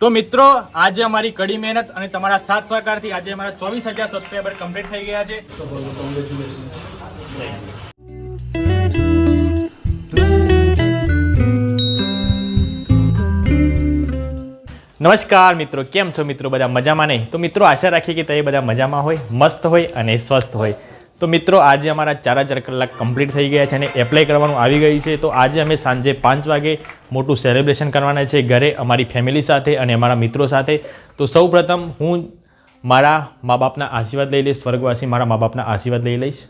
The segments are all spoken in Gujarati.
તો મિત્રો, આજે અમારી કડી મહેનત અને તમારા સાથ સહકારથી આજે અમારા ચોવીસ હજાર સબસ્ક્રાઈબર કમ્પ્લીટ થઈ ગયા છે. નમસ્કાર મિત્રો, કેમ છો મિત્રો? બધા મજામાં નહીં? તો મિત્રો, આશા રાખીએ કે તમે બધા મજામાં હોય, મસ્ત હોય અને સ્વસ્થ હોય. તો મિત્રો આજે અમારા ચાર ચાર કલાક કમ્પ્લીટ થઈ ગયા છે અને એપ્લાય કરવાનું આવી ગયું છે. તો આજે અમે સાંજે પાંચ વાગે મોટું સેલિબ્રેશન કરવાના છે ઘરે અમારી ફેમિલી સાથે અને અમારા મિત્રો સાથે. તો સૌપ્રથમ હું મારા મા બાપના આશીર્વાદ લઈ લઈશ સ્વર્ગવાસી મારા મા બાપના આશીર્વાદ લઈ લઈશ.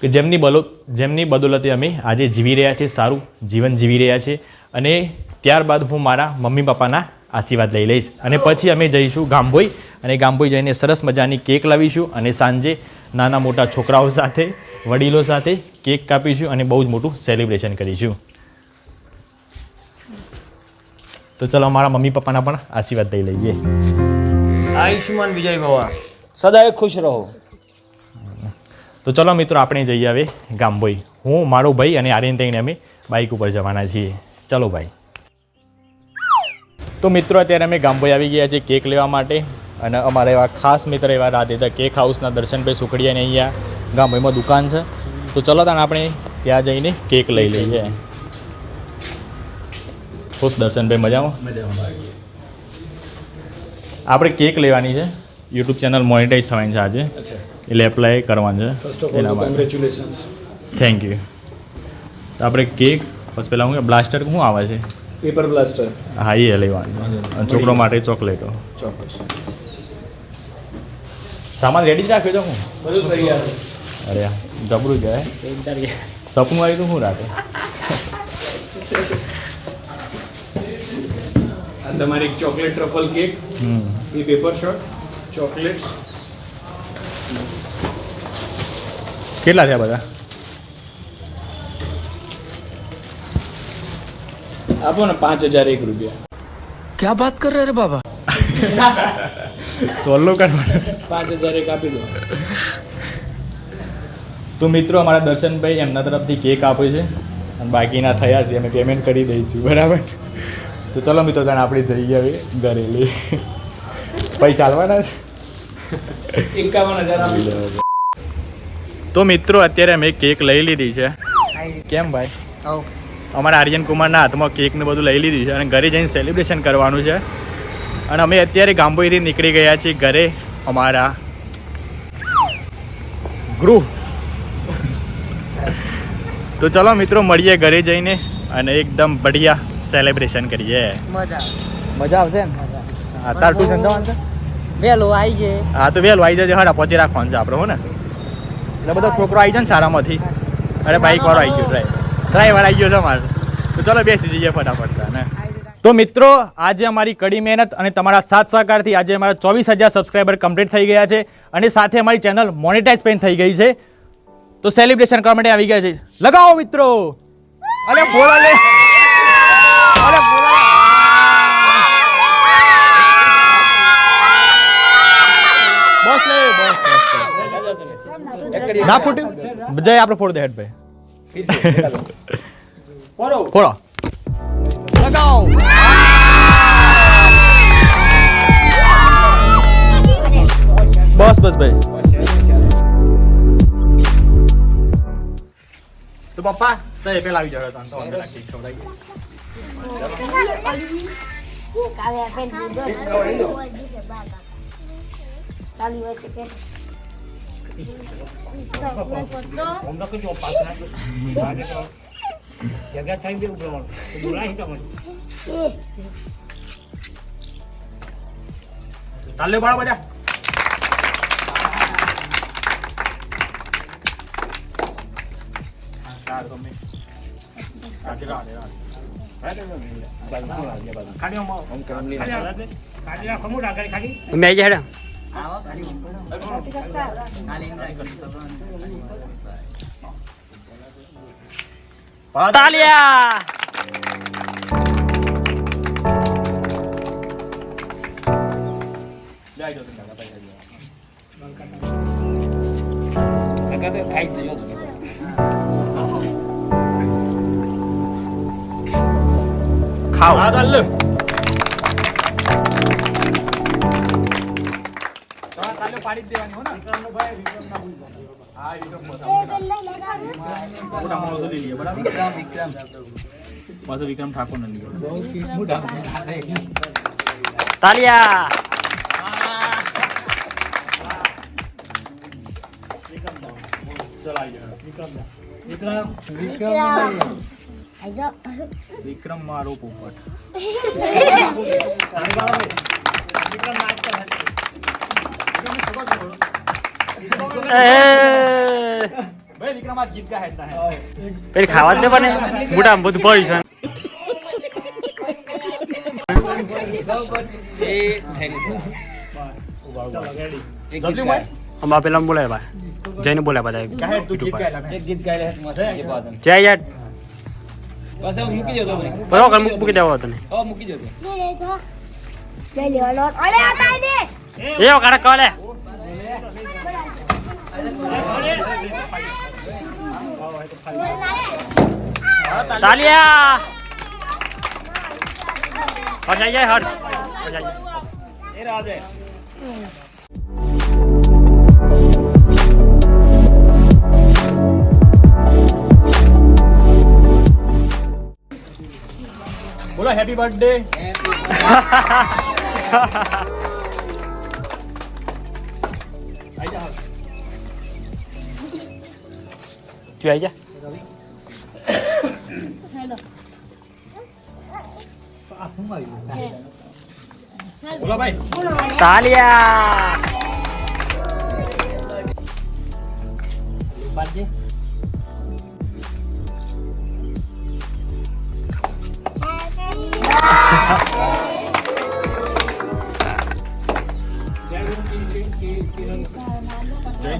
કે જેમની બલો જેમની બદોલતે અમે આજે જીવી રહ્યા છીએ સારું જીવન જીવી રહ્યા છીએ. અને ત્યારબાદ હું મારા મમ્મી પપ્પાના આશીર્વાદ લઈ લઈશ. અને પછી અમે જઈશું ગામભોઈ અને ગામભોઈ જઈને સરસ મજાની કેક લાવીશું અને સાંજે નાના મોટા છોકરાઓ સાથે વડીલો સાથે કેક કાપીશું અને બહુ જ મોટું સેલિબ્રેશન કરીશું. તો ચલો મારા મમ્મી પપ્પાના પણ આશીર્વાદ લઈ લઈએ. આયુષ્યમાન વિજય ભવા. સદાય ખુશ રહો. તો ચલો મિત્રો આપણે જઈએ હવે ગામભોઈ. હું મારો ભાઈ અને આર્યન થઈને અમે બાઇક ઉપર જવાના છીએ. ચલો ભાઈ. તો મિત્રો અત્યારે અમે ગામભાઈ આવી ગયા છીએ કેક લેવા માટે. અને અમારા એવા ખાસ મિત્ર એવા રાધેતા કેક હાઉસના દર્શનભાઈ સુખડિયાને અહીંયા ગામભાઈમાં દુકાન છે. તો ચલો તાણ આપણે ત્યાં જઈને કેક લઈ લઈએ. ખુશ દર્શનભાઈ મજામાં? આપણે કેક લેવાની છે. યુટ્યુબ ચેનલ મોનિટાઈઝ થવાની છે આજે. એટલે એપ્લાય કરવાનું છે એના માટે. થેન્ક યુ તો આપણે કેક પછી પહેલાં હું બ્લાસ્ટર શું આવે છે. પેપર બ્લાસ્ટર હા એ લેવાનું અને છોકરો માટે ચોકલેટો. ચોક્કસ. સામાન રેડી જ રાખ્યો છે હું? બધું થઈ ગયા અરે આ જબરું જાય સપનું આવ્યું તો શું રાખે? આ તમારી એક ચોકલેટ ટ્રફલ કેક હમ. એ પેપર શોટ ચોકલેટ્સ કેટલા થયા બધા? આપો ને પાંચ હજાર એક રૂપિયા. ક્યાં વાત કર રે બાબા? સોલ્વ કરવાનું પાંચ હજાર એક આપી દો. તો મિત્રો અમારા દર્શનભાઈ એમના તરફથી કેક આપે છે અને બાકીના થયા છે અમે પેમેન્ટ કરી દઈએ છીએ બરાબર? તો ચલો મિત્રો તને આપણે જઈએ હવે ઘરે લઈ. પૈસા હાલવાના છે? એકાવન હજાર આપી તો મિત્રો અત્યારે અમે કેક લઈ લીધી છે. કેમ ભાઈ? અમારા આર્યન કુમારના હાથમાં કેકને બધું લઈ લીધું છે અને ઘરે જઈને સેલિબ્રેશન કરવાનું છે. અને અમે અત્યારે ગાંભોઈથી નીકળી ગયા છીએ ઘરે અમારા ગૃહ. તો ચલો મિત્રો મળીએ ઘરે જઈને અને એકદમ બઢિયા સેલિબ્રેશન કરીએ. મજા મજા આવશે ને હા તાર ટ્યુશન જવાનું છે આવી જાય હા તો વહેલો આવી જજે હડા પહોંચી રાખવાનું છે આપણે હો ને? એટલે બધો છોકરો આવી જાય ને સારામાંથી અરે બાઈક વાળો આવી ગયો ડ્રાઈવર ડ્રાઈવર આવી ગયો છે અમારે. તો ચલો બેસી જઈએ ફટાફટ ને. તો મિત્રો આજે અમારી કડી મહેનત અને તમારા સાથ સહકારથી આજે અમારા ચોવીસ હજાર સબસ્ક્રાઈબર કમ્પ્લીટ થઈ ગયા છે અને સાથે અમારી ચેનલ મોનેટાઈઝ પણ થઈ ગઈ છે. તો સેલિબ્રેશન કરવા માટે આવી ગયા છે. લગાવો મિત્રો. અરે બોલા લે. અરે બોલો. બસ લે બસ બસ બસ. ના ફૂટ્યું? જય આપણે ફોડ દે હેડ ભાઈ ફોડો. લગાવો. બસ બસ ભાઈ. તો પપ્પા તો એ પેલા આવી જાવ તો અમે રાખી ખવડાવીએ તાલે બાળા બધા મેં જે હેડા. તાલિયા ખાઈ જજો ખાઓ હા ચાલ પાડી જ દેવાની હો ને હા વિક્રમ મોટા માણસો લઈ લઈએ બરાબર પાછો વિક્રમ ઠાકોર ને લઈએ તાલિયા વિક્રમ વિક્રમ વિક્રમ મારો પોપટ વિક્રમ હે પેલી ખાવા જ દે પણ મોટા બધું પડી છે. જલ્દી ભાઈ અમારા પેલા બોલાય ભાઈ. જઈને બોલાય બધા જય યાર. મૂકી જતો મને મૂકી દેવો તને મૂકી જતો અરે આ ને એ કાઢે કોલે તાલિયા હટ જાય જાય હટ હટ તું આવી જા બોલો ભાઈ તાલિયા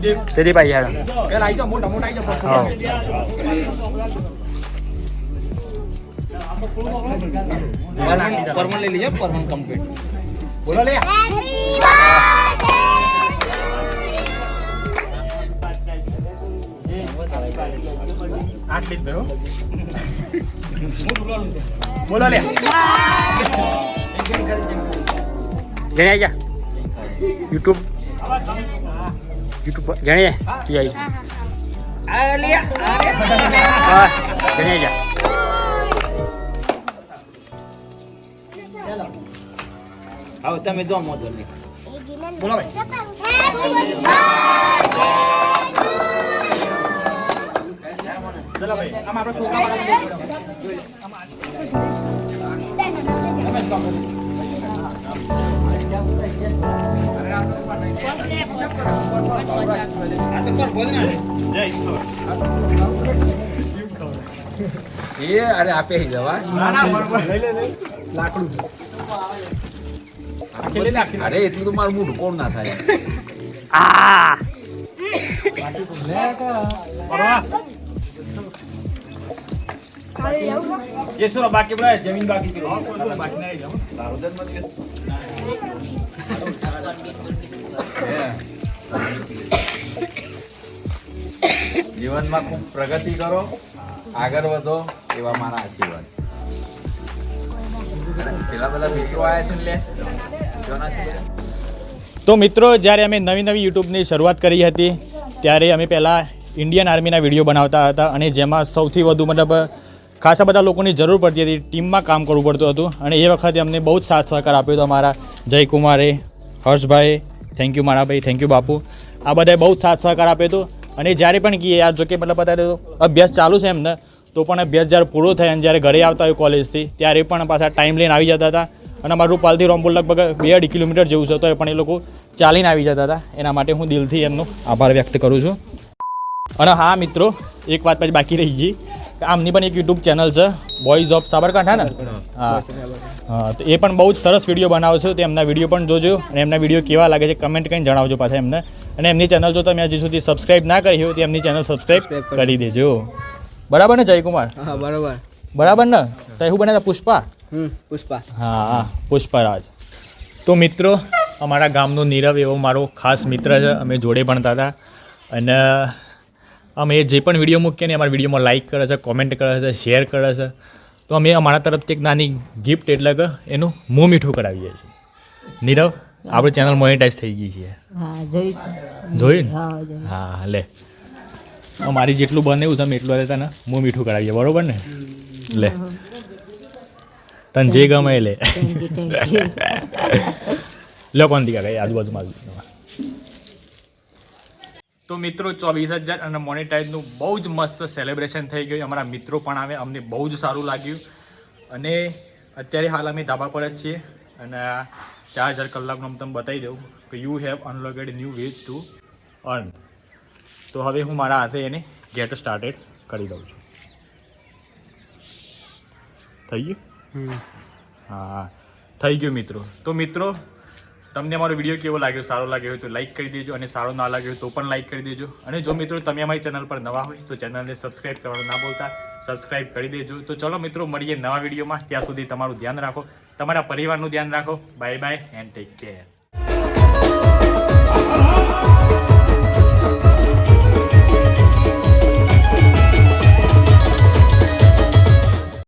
જયદેવ તેરી ભાઈ યાર મોટા મોટા પરમન લઈ લીજે પરમન કમ્પ્લીટ બોલો લે આટલી જ ભરો બોલો લે આવી જા યુટ્યુબ યુટ્યુબ પર. જણે તું આવી. હા જણે આવી જા. હવે તમે જો મોતો ને બોલો ભાઈ ચલો ભાઈ આમ આપણો છોકરા એ અરે આપે જવા. ના ના બરોબર લઈ લે લઈ. લાકડું આખી લઈ લે આખી અરે એટલું તો મારું મોઢું કોણ ના થાય? આ. જે સુરો બાકી જમીન બાકી જીવનમાં ખૂબ પ્રગતિ કરો, આગળ વધો એવા મારા આશીર્વાદ. પેલા બધા મિત્રો આવ્યા છે લે? તો મિત્રો, જ્યારે અમે નવી નવી યુટ્યુબની શરૂઆત કરી હતી, ત્યારે અમે પહેલાં ઇન્ડિયન આર્મીના વીડિયો બનાવતા હતા અને જેમાં સૌથી વધુ મતલબ ખાસા બધા લોકોની જરૂર પડતી હતી, ટીમમાં કામ કરવું પડતું હતું. અને એ વખતે અમને બહુ જ સાથ સહકાર આપ્યો હતો અમારા જયકુમારે, હર્ષભાઈ થેન્ક યુ મારા ભાઈ. થેન્ક યુ બાપુ. આ બધાએ બહુ જ સાથ સહકાર આપ્યો હતો. અને જ્યારે પણ કહીએ આ જોકે મતલબ અત્યારે અભ્યાસ ચાલુ છે એમને, તો પણ અભ્યાસ જ્યારે પૂરો થાય અને જ્યારે ઘરે આવતા હોય કોલેજથી, ત્યારે પણ પાછા ટાઈમ લઈને આવી જતા હતા. અને અમારું રૂપાલથી રોમપુર લગભગ બે અઢી કિલોમીટર જેવું છે તો એ પણ એ લોકો ચાલીને આવી જતા હતા. એના માટે હું દિલથી એમનો આભાર વ્યક્ત કરું છું. અને હા, મિત્રો, એક વાત પછી બાકી રહી ગઈ. કે આમની પણ એક યુટ્યુબ ચેનલ છે બોયઝ ઓફ સાબરકાંઠા ને? હા. તો એ પણ બહુ જ સરસ વીડિયો બનાવો છો તો એમના વીડિયો પણ જોજો અને એમના વીડિયો કેવા લાગે છે કમેન્ટ કરીને જણાવજો પાછા એમને. અને એમની ચેનલ જો તમે હજી સુધી સબસ્ક્રાઇબ ના કરી હોય તો એમની ચેનલ સબસ્ક્રાઇબ કરી દેજો. બરાબર ને જયકુમાર? હા બરાબર. બરાબર ને? તો એવું બને પુષ્પા? પુષ્પા. હા હા પુષ્પરાજ. તો મિત્રો અમારા ગામનો નીરવ એવો મારો ખાસ મિત્ર છે અમે જોડે ભણતા હતા. અને અમે જે પણ વીડિયો મૂકીએ ને અમારા વિડીયોમાં લાઇક કરે છે કોમેન્ટ કરે છે શેર કરે છે. તો અમે અમારા તરફથી એક નાની ગિફ્ટ એટલે કે એનું મોં મીઠું કરાવીએ છીએ. નીરવ આપણી ચેનલ મોનિટાઈઝ થઈ ગઈ છે. જોઈ હા હા લે. મારી જેટલું બને એવું તમે એટલું તને મોં મીઠું કરાવીએ બરોબર ને? લે. તને જે ગમે એ લે. લો કોણ દીકા કઈ આજુબાજુમાં આજુબાજુમાં. તો મિત્રો ચોવીસ હજાર અને મોનેટાઈઝનું બહુ જ મસ્ત સેલિબ્રેશન થઈ ગયું. અમારા મિત્રો પણ આવે અમને બહુ જ સારું લાગ્યું. અને અત્યારે હાલ અમે ધાબા પર જ છીએ. અને ચાર હજાર કલાકનું હું તમને બતાવી દઉં કે you have unlocked new ways to earn તો હવે હું મારા હાથે એને ગેટ સ્ટાર્ટેડ કરી દઉં છું. થઈ ગયું? હા. થઈ ગયું મિત્રો. તો મિત્રો તમને અમારો વીડિયો કેવો લાગ્યો? સારો લાગ્યો હોય તો લાઇક કરી દેજો અને સારો ના લાગ્યો તો પણ લાઇક કરી દેજો. અને જો મિત્રો તમે અમારી ચેનલ પર નવા હોય તો ચેનલને સબસ્ક્રાઇબ કરવાનું ના બોલતા સબસ્ક્રાઇબ કરી દેજો. તો ચલો મિત્રો, મળીએ નવા વિડીયોમાં. ત્યાં સુધી તમારું ધ્યાન રાખો. તમારા પરિવારનું ધ્યાન રાખો. Bye bye and take care